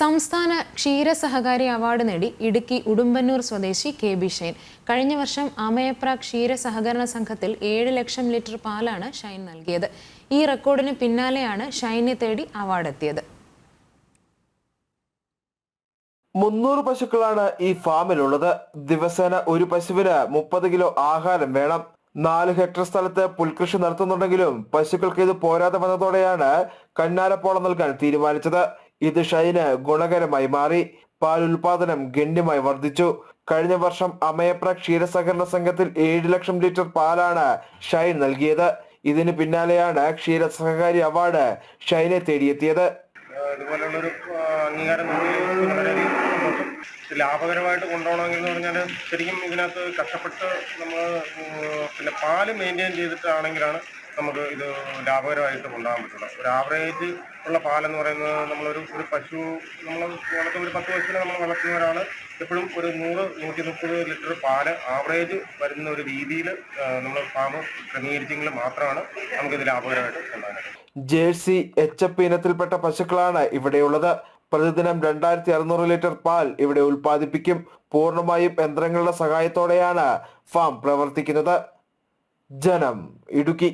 സംസ്ഥാന ക്ഷീര സഹകാരി അവാർഡ് നേടി ഇടുക്കി ഉടുമ്പന്നൂർ സ്വദേശി കെ ബി ഷൈൻ. കഴിഞ്ഞ വർഷം അമയപ്ര ക്ഷീര സഹകരണ സംഘത്തിൽ ഏഴ് ലക്ഷം ലിറ്റർ പാലാണ് ഷൈൻ നൽകിയത്. ഈ റെക്കോർഡിന് പിന്നാലെയാണ് ഷൈനെ തേടി അവാർഡ് എത്തിയത്. മുന്നൂറ് പശുക്കളാണ് ഈ ഫാമിലുള്ളത്. ദിവസേന ഒരു പശുവിന് മുപ്പത് കിലോ ആഹാരം വേണം. നാല് ഹെക്ടർ സ്ഥലത്ത് പുൽകൃഷി നടത്തുന്നുണ്ടെങ്കിലും പശുക്കൾക്ക് ഇത് പോരാതെ വന്നതോടെയാണ് കണ്ണാരപ്പോളം നൽകാൻ തീരുമാനിച്ചത്. ഇത് ഷൈന് ഗുണകരമായി മാറി. പാൽ ഉൽപാദനം ഗണ്യമായി വർദ്ധിച്ചു. കഴിഞ്ഞ വർഷം അമയപ്ര ക്ഷീരസഹകരണ സംഘത്തിൽ ഏഴ് ലക്ഷം ലിറ്റർ പാലാണ് ഷൈൻ നൽകിയത്. ഇതിന് പിന്നാലെയാണ് ക്ഷീര സഹകാരി അവാർഡ് ഷൈനെ തേടിയെത്തിയത്. ഇതുപോലുള്ളൊരു അംഗീകാരം ലാഭകരമായിട്ട് കൊണ്ടുപോകണമെങ്കിൽ എന്ന് പറഞ്ഞാൽ ശരിക്കും ഇതിനകത്ത് കഷ്ടപ്പെട്ട് നമ്മൾ പിന്നെ പാൽ മെയിന്റെയിൻ ചെയ്തിട്ടാണെങ്കിലാണ് നമുക്ക് ഇത് ലാഭകരമായിട്ട് കൊണ്ടുപോകാൻ പറ്റുള്ളൂ ഒരു ആവറേജ് ഉള്ള പാലെന്ന് പറയുന്നത് നമ്മളൊരു ഒരു പശു നമ്മൾ വളർത്തുന്ന ഒരു പത്ത് പശുവിനെ നമ്മൾ വളർത്തുന്ന ഒരാൾ എപ്പോഴും ഒരു നൂറ് നൂറ്റി മുപ്പത് ലിറ്റർ പാൽ ആവറേജ് വരുന്ന ഒരു രീതിയിൽ നമ്മൾ ഫാം ക്രമീകരിച്ചെങ്കിൽ മാത്രമാണ് നമുക്കിത് ലാഭകരമായിട്ട് കൊണ്ടുപോകാനായിട്ട് ജേഴ്സി എച്ച് എഫ് ഇനത്തിൽപ്പെട്ട പശുക്കളാണ് ഇവിടെയുള്ളത്. പ്രതിദിനം രണ്ടായിരത്തി അറുന്നൂറ് ലിറ്റർ പാൽ ഇവിടെ ഉൽപ്പാദിപ്പിക്കും. പൂർണമായും യന്ത്രങ്ങളുടെ സഹായത്തോടെയാണ് ഫാം പ്രവർത്തിക്കുന്നത്. ജനം ഇടുക്കി